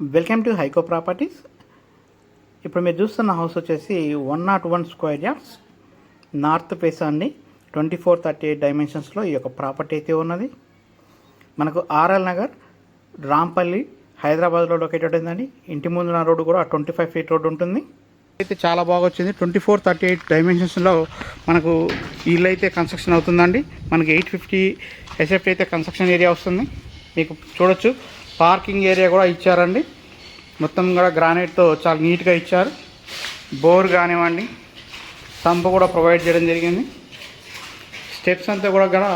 Welcome to హైకో properties. ఇప్పుడు మీరు చూస్తున్న హౌస్ వచ్చేసి one nought one square yards. North face అండి. ట్వంటీ ఫోర్ థర్టీ ఎయిట్ డైమెన్షన్స్లో ఈ యొక్క ప్రాపర్టీ అయితే ఉన్నది. మనకు ఆర్ఎల్ నగర్ రాంపల్లి హైదరాబాద్లో లొకేటెడ్ ఉందండి. ఇంటి ముందున్న రోడ్డు కూడా ట్వంటీ ఫైవ్ ఫీట్ రోడ్ ఉంటుంది. అయితే చాలా బాగా వచ్చింది. ట్వంటీ ఫోర్ థర్టీ ఎయిట్ డైమెన్షన్స్లో మనకు ఇల్లు అయితే కన్స్ట్రక్షన్ అవుతుందండి. మనకి ఎయిట్ ఫిఫ్టీ ఎస్ఎఫ్టీ అయితే కన్స్ట్రక్షన్ ఏరియా వస్తుంది. మీకు చూడొచ్చు. పార్కింగ్ ఏరియా కూడా ఇచ్చారండి. మొత్తం కూడా గ్రానైట్తో చాలా నీట్గా ఇచ్చారు. బోర్ కానివ్వండి సంప్ కూడా ప్రొవైడ్ చేయడం జరిగింది. స్టెప్స్ అంతా కూడా కూడా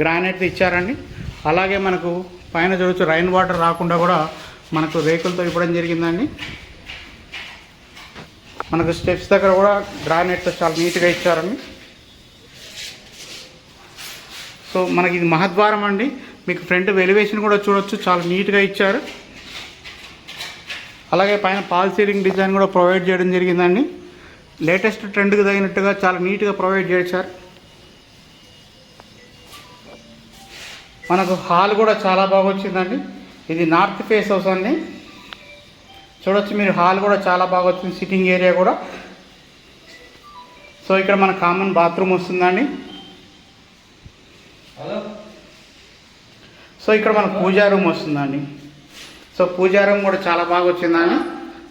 గ్రానైట్ ఇచ్చారండి. అలాగే మనకు పైన చూడొచ్చు రైన్ వాటర్ రాకుండా కూడా మనకు రేకులతో ఇవ్వడం జరిగిందండి. మనకు స్టెప్స్ దగ్గర కూడా గ్రానైట్తో చాలా నీట్గా ఇచ్చారండి. సో మనకి ఇది మహద్వారం అండి. మీకు ఫ్రంట్ వెలివేషన్ కూడా చూడొచ్చు. చాలా నీట్గా ఇచ్చారు. అలాగే పైన పాల్ సీలింగ్ డిజైన్ కూడా ప్రొవైడ్ చేయడం జరిగిందండి. లేటెస్ట్ ట్రెండ్కి తగినట్టుగా చాలా నీట్గా ప్రొవైడ్ చేశారు. మనకు హాల్ కూడా చాలా బాగా వచ్చిందండి. ఇది నార్త్ ఫేస్ హౌస్ అండి. చూడొచ్చు మీరు హాల్ కూడా చాలా బాగా వచ్చింది. సిట్టింగ్ ఏరియా కూడా. సో ఇక్కడ మన కామన్ బాత్రూమ్ వస్తుందండి. సో ఇక్కడ మన పూజా రూమ్ వస్తుందండి. సో పూజా రూమ్ కూడా చాలా బాగా వచ్చిందండి.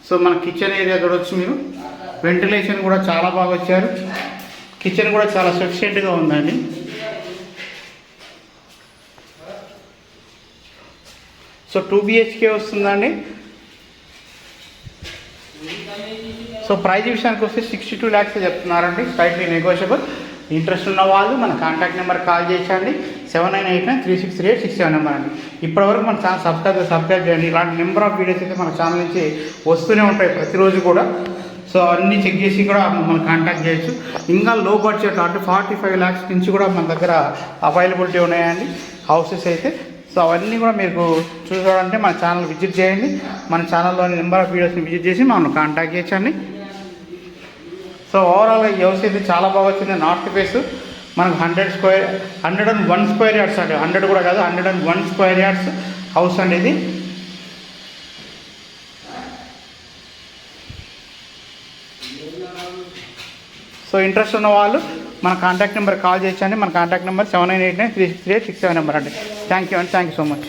సో మన కిచెన్ ఏరియా చూడవచ్చు మీరు వెంటిలేషన్ కూడా చాలా బాగా వచ్చారు. కిచెన్ కూడా చాలా సఫిషియెంట్గా ఉందండి. సో టూ బిహెచ్కే వస్తుందండి. సో ప్రైజ్ విషయానికి వస్తే సిక్స్టీ టూ ల్యాక్స్ చెప్తున్నారండి. స్లైట్లీ నెగోషియబుల్ ఇంట్రెస్ట్ ఉన్న వాళ్ళు మన contact number call చేసండి. Seven nine eight nine three six three eight six seven number అండి. ఇప్పటివరకు మన ఛానల్ సబ్స్క్రైబ్ సబ్స్క్రైబ్ చేయండి. ఇలాంటి నెంబర్ ఆఫ్ వీడియోస్ అయితే మన ఛానల్ నుంచి వస్తూనే ఉంటాయి ప్రతిరోజు కూడా. సో అన్నీ చెక్ చేసి కూడా మమ్మల్ని కాంటాక్ట్ చేయొచ్చు. ఇంకా లో బడ్జెట్ అంటే ఫార్టీ ఫైవ్ ల్యాక్స్ నుంచి కూడా మన దగ్గర అవైలబిలిటీ ఉన్నాయండి హౌసెస్ అయితే. సో అవన్నీ కూడా మీకు చూసారంటే మన ఛానల్ విజిట్ చేయండి. మన ఛానల్లోని నెంబర్ ఆఫ్ వీడియోస్ని విజిట్ చేసి మమ్మల్ని కాంటాక్ట్ చేయొచ్చండి. సో ఓవరాల్గా ఈ హౌస్ అయితే చాలా బాగా వచ్చింది. నార్త్ ఫేస్ మనకు hundred square hundred and one square yards అంటే హండ్రెడ్ కూడా కాదు hundred and one square yards house అండి ఇది. సో ఇంట్రెస్ట్ ఉన్న వాళ్ళు మన కాంటాక్ట్ నెంబర్ కాల్ చేయొచ్చండి మన contact number seven nine eight nine three six three eight six seven number అండి. థ్యాంక్ యూ అండి థ్యాంక్ యూ సో మచ్.